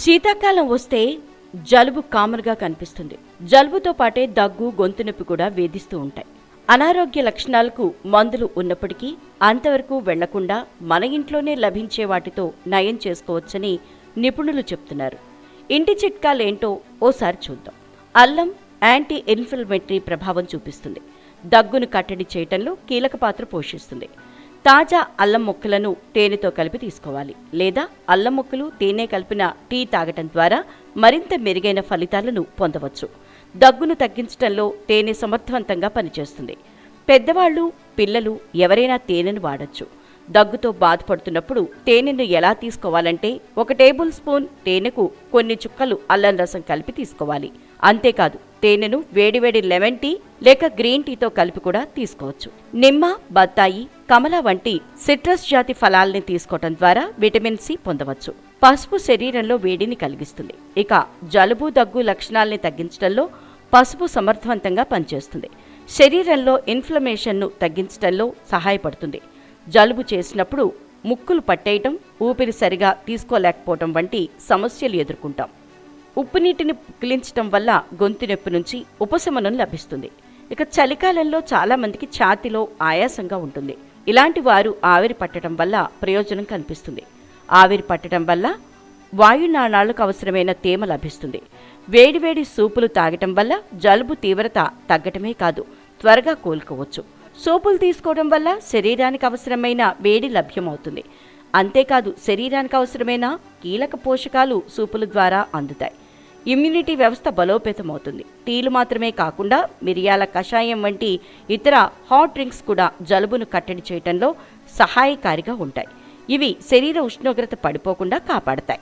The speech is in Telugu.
శీతాకాలం వస్తే జలుబు కామన్గా కనిపిస్తుంది. జలుబుతో పాటే దగ్గు గొంతు నొప్పి కూడా వేధిస్తూ ఉంటాయి. అనారోగ్య లక్షణాలకు మందులు ఉన్నప్పటికీ అంతవరకు వెళ్ళకుండా మన ఇంట్లోనే లభించే వాటితో నయం చేసుకోవచ్చని నిపుణులు చెప్తున్నారు. ఇంటి చిట్కాలేంటో ఓసారి చూద్దాం. అల్లం యాంటీ ఇన్ఫ్లమేటరీ ప్రభావం చూపిస్తుంది. దగ్గును కట్టడి చేయటంలో కీలక పాత్ర పోషిస్తుంది. తాజా అల్లం ముక్కలను తేనెతో కలిపి తీసుకోవాలి. లేదా అల్లం ముక్కలు తేనె కలిపిన టీ తాగటం ద్వారా మరింత మెరుగైన ఫలితాలను పొందవచ్చు. దగ్గును తగ్గించడంలో తేనె సమర్థవంతంగా పనిచేస్తుంది. పెద్దవాళ్ళు పిల్లలు ఎవరైనా తేనెను వాడచ్చు. దగ్గుతో బాధపడుతున్నప్పుడు తేనెను ఎలా తీసుకోవాలంటే ఒక టేబుల్ స్పూన్ తేనెకు కొన్ని చుక్కలు అల్లం రసం కలిపి తీసుకోవాలి. అంతేకాదు తేనెను వేడివేడి లెమన్ టీ లేక గ్రీన్ టీతో కలిపి కూడా తీసుకోవచ్చు. నిమ్మ బత్తాయి కమల వంటి సిట్రస్ జాతి ఫలాల్ని తీసుకోవటం ద్వారా విటమిన్ సి పొందవచ్చు. పసుపు శరీరంలో వేడిని కలిగిస్తుంది. ఇక జలుబు దగ్గు లక్షణాల్ని తగ్గించడంలో పసుపు సమర్థవంతంగా పనిచేస్తుంది. శరీరంలో ఇన్ఫ్లమేషన్ను తగ్గించడంలో సహాయపడుతుంది. జలుబు చేసినప్పుడు ముక్కులు పట్టేయటం ఊపిరి సరిగా తీసుకోలేకపోవటం వంటి సమస్యలు ఎదుర్కొంటాం. ఉప్పు నీటిని పుక్కిలించటం వల్ల గొంతు నొప్పి నుంచి ఉపశమనం లభిస్తుంది. ఇక చలికాలంలో చాలామందికి ఛాతిలో ఆయాసంగా ఉంటుంది. ఇలాంటి వారు ఆవిరి పట్టడం వల్ల ప్రయోజనం కనిపిస్తుంది ఆవిరి పట్టడం వల్ల వాయునాళాలకు అవసరమైన తేమ లభిస్తుంది. వేడివేడి సూపులు తాగటం వల్ల జలుబు తీవ్రత తగ్గటమే కాదు త్వరగా కోలుకోవచ్చు. సోపులు తీసుకోవడం వల్ల శరీరానికి అవసరమైన వేడి లభ్యమవుతుంది. అంతేకాదు శరీరానికి అవసరమైన కీలక పోషకాలు సూపుల ద్వారా అందుతాయి. ఇమ్యూనిటీ వ్యవస్థ బలోపేతమవుతుంది. టీలు మాత్రమే కాకుండా మిరియాల కషాయం వంటి ఇతర హాట్ డ్రింక్స్ కూడా జలుబును కట్టడి చేయటంలో సహాయకారిగా ఉంటాయి. ఇవి శరీర ఉష్ణోగ్రత పడిపోకుండా కాపాడతాయి.